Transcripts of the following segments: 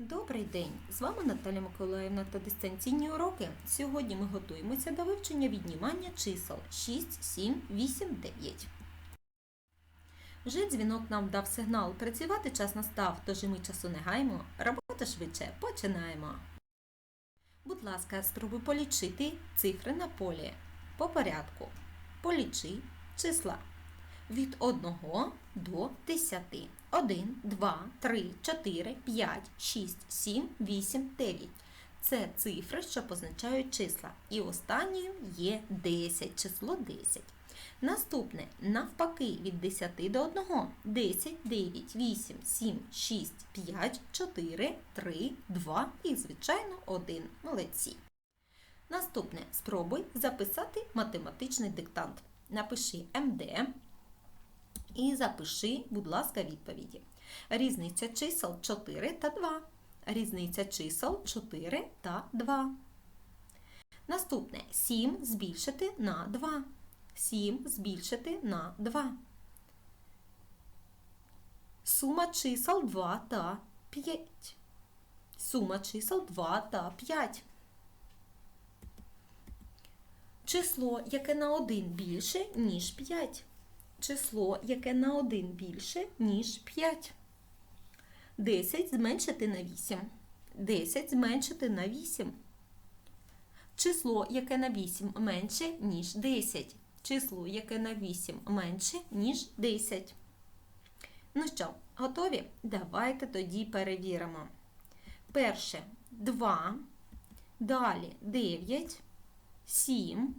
Добрий день! З вами Наталя Миколаївна та дистанційні уроки. Сьогодні ми готуємося до вивчення віднімання чисел 6, 7, 8, 9. Вже дзвінок нам дав сигнал. Працювати час настав, тож і ми часу не гаймо. Робота швидше починаємо. Будь ласка, спробуй полічити цифри на полі. По порядку. Полічи числа від 1 до 10. 1, 2, 3, 4, 5, 6, 7, 8, 9. Це цифри, що позначають числа. І останньою є 10, число 10. Наступне навпаки від 10 до 1. 10, 9, 8, 7, 6, 5, 4, 3, 2 і, звичайно, 1. Молодці. Наступне спробуй записати математичний диктант. Напиши МД і запиши, будь ласка, відповіді. Різниця чисел 4 та 2. Різниця чисел 4 та 2. Наступне 7 збільшити на 2. 7 збільшити на 2. Сума чисел 2 та 5. Сума чисел 2 та 5. Число, яке на 1 більше, ніж 5. Число, яке на 1 більше, ніж 5. 10 зменшити на 8. 10 зменшити на 8. Число, яке на 8 менше, ніж 10. Число, яке на 8 менше, ніж 10. Ну що, готові? Давайте тоді перевіримо. Перше 2. Далі 9, 7,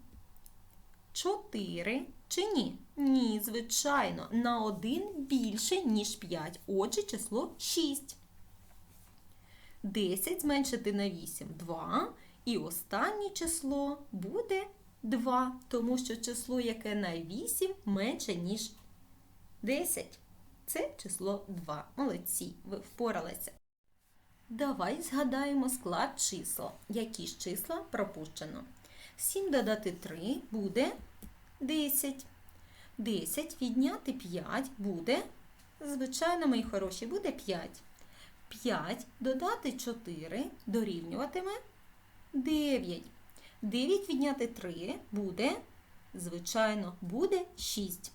4. Чи ні? Ні, звичайно, на 1 більше, ніж 5. Отже, число 6. 10 зменшити на 8 2. І останнє число буде 2, тому що число, яке на 8, менше, ніж 10. Це число 2. Молодці, ви впоралися. Давай згадаємо склад чисел. Які ж числа пропущено? 7 додати 3 буде 10. 10 відняти 5 буде, звичайно, мої хороші, буде 5. 5 додати 4 дорівнюватиме 9. 9 відняти 3 буде, звичайно, буде 6.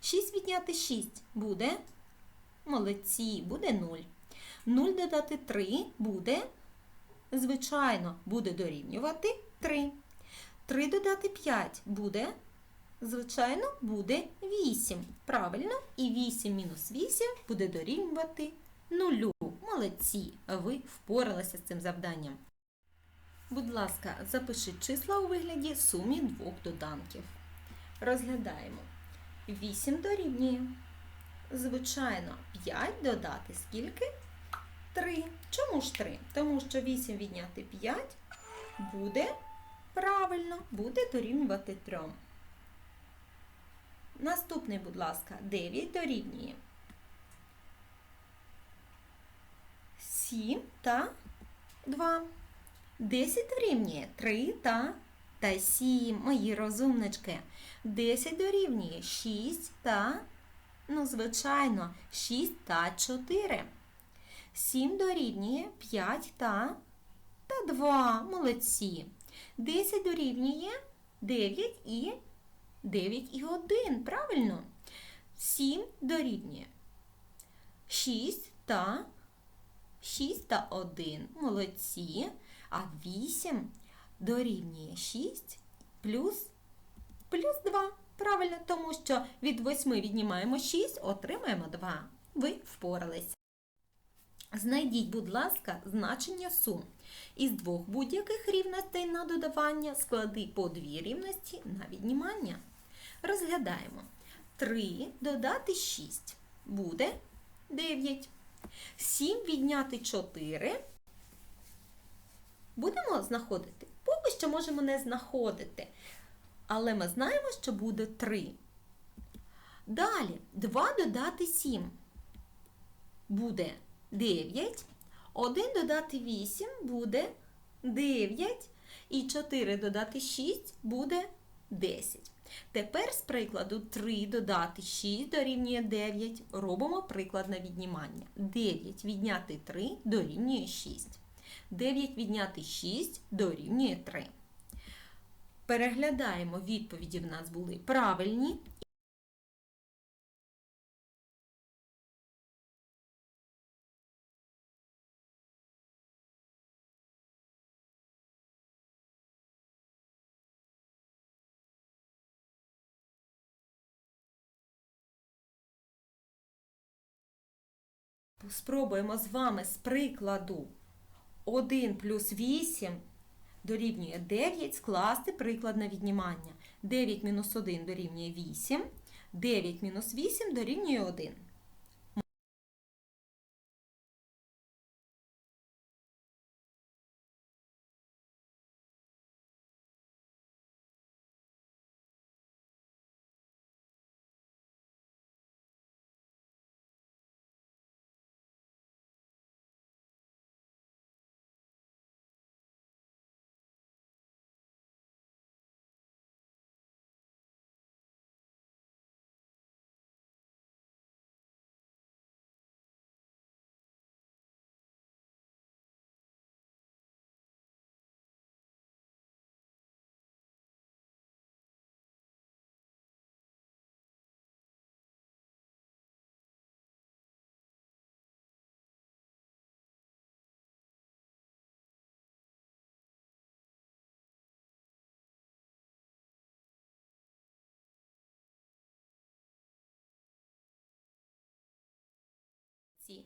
6 відняти 6 буде, молодці, буде 0. 0 додати 3 буде, звичайно, буде дорівнювати 3. 3 додати 5 буде, звичайно, буде 8. Правильно, і 8 мінус 8 буде дорівнювати 0. Молодці, ви впоралися з цим завданням. Будь ласка, запиши числа у вигляді сумі двох доданків. Розглядаємо. 8 дорівнює. Звичайно, 5 додати скільки? 3. Чому ж 3? Тому що 8 відняти 5 буде правильно, буде дорівнювати 3. Наступний, будь ласка, 9 дорівнює. 7 та 2. 10 дорівнює 3 та, та 7. Мої розумнички. 10 дорівнює 6 та, ну, звичайно, 6 та 4. 7 дорівнює 5 та, та 2. Молодці. 10 дорівнює 9 і 9 і 1. Правильно? 7 дорівнює 6 та 6 та 1. Молодці. А 8 дорівнює 6 плюс, плюс 2. Правильно, тому що від 8 віднімаємо 6, отримаємо 2. Ви впоралися. Знайдіть, будь ласка, значення сум. Із двох будь-яких рівностей на додавання склади по дві рівності на віднімання. Розглядаємо. 3 додати 6 буде 9. 7 відняти 4 будемо знаходити. Поки що можемо не знаходити. Але ми знаємо, що буде 3. Далі 2 додати 7 буде 9. 1 додати 8 буде 9. І 4 додати 6 буде 10. Тепер з прикладу 3 додати 6 дорівнює 9. Робимо приклад на віднімання. 9 відняти 3 дорівнює 6. 9 відняти 6 дорівнює 3. Переглядаємо, відповіді в нас були правильні. Спробуємо з вами з прикладу 1 плюс 8 дорівнює 9 скласти приклад на віднімання. 9 мінус 1 дорівнює 8, 9 мінус 8 дорівнює 1. Ці.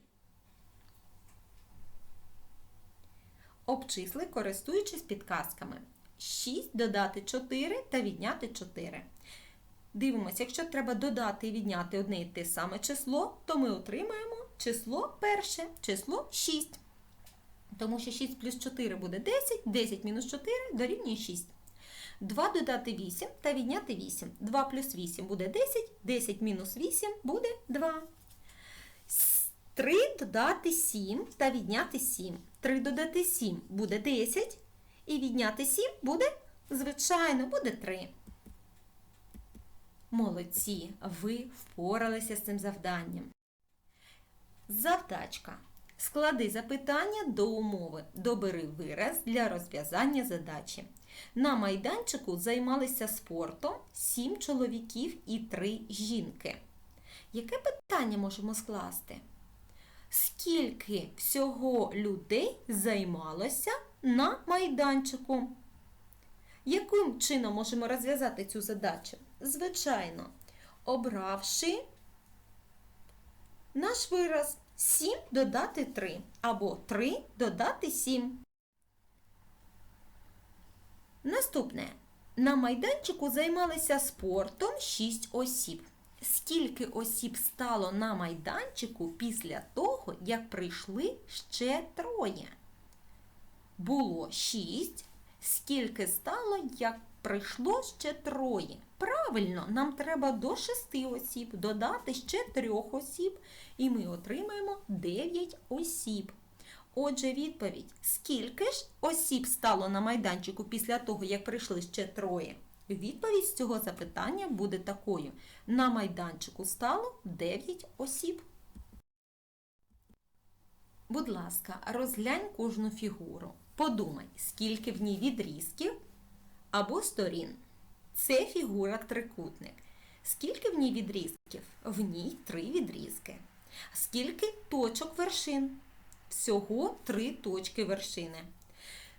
Обчисли, користуючись підказками. 6 додати 4 та відняти 4. Дивимося, якщо треба додати і відняти одне і те саме число, то ми отримаємо число перше, число 6. Тому що 6 плюс 4 буде 10, 10 мінус 4 дорівнює 6. 2 додати 8 та відняти 8. 2 плюс 8 буде 10, 10 мінус 8 буде 2. 3 додати 7 та відняти 7. 3 додати 7 буде 10. І відняти 7 буде, звичайно, буде 3. Молодці, ви впоралися з цим завданням. Завдачка. Склади запитання до умови. Добери вираз для розв'язання задачі. На майданчику займалися спортом 7 чоловіків і 3 жінки. Яке питання можемо скласти? Скільки всього людей займалося на майданчику? Яким чином можемо розв'язати цю задачу? Звичайно, обравши наш вираз 7 додати 3 або 3 додати 7. Наступне. На майданчику займалися спортом 6 осіб. Скільки осіб стало на майданчику після того, як прийшли ще троє? Було 6. Скільки стало, як прийшло ще троє? Правильно, нам треба до 6 осіб додати ще 3 осіб, і ми отримаємо 9 осіб. Отже, відповідь: скільки ж осіб стало на майданчику після того, як прийшли ще троє? Відповідь з цього запитання буде такою: на майданчику стало 9 осіб. Будь ласка, розглянь кожну фігуру. Подумай, скільки в ній відрізків або сторін. Це фігура трикутник. Скільки в ній відрізків? В ній три відрізки. Скільки точок вершин? Всього три точки вершини.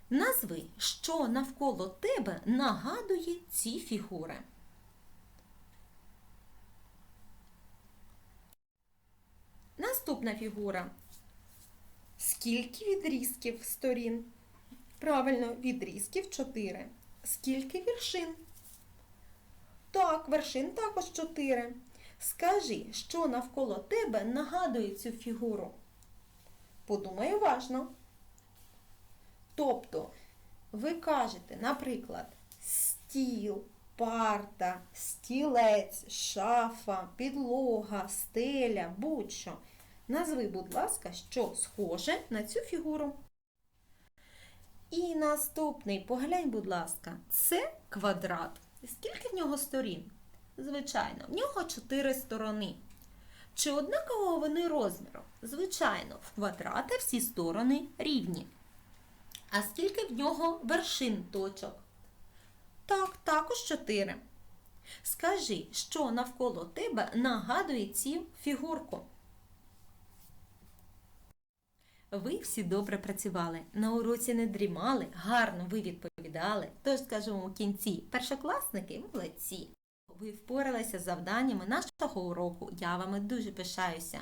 Назви, що навколо тебе нагадує ці фігури. Наступна фігура. Скільки відрізків сторін? Правильно, відрізків 4. Скільки вершин? Так, вершин також 4. Скажи, що навколо тебе нагадує цю фігуру? Подумай уважно. Тобто, ви кажете, наприклад, стіл, парта, стілець, шафа, підлога, стеля, будь-що. Назви, будь ласка, що схоже на цю фігуру. І наступний, поглянь, будь ласка, це квадрат. Скільки в нього сторін? Звичайно, в нього чотири сторони. Чи однакового вони розміру? Звичайно, в квадрата всі сторони рівні. А скільки в нього вершин точок? Так, також чотири. Скажи, що навколо тебе нагадує цю фігурку? Ви всі добре працювали, на уроці не дрімали, гарно ви відповідали. Тож скажемо у кінці, першокласники молодці. Ви впоралися з завданнями нашого уроку. Я вами дуже пишаюся.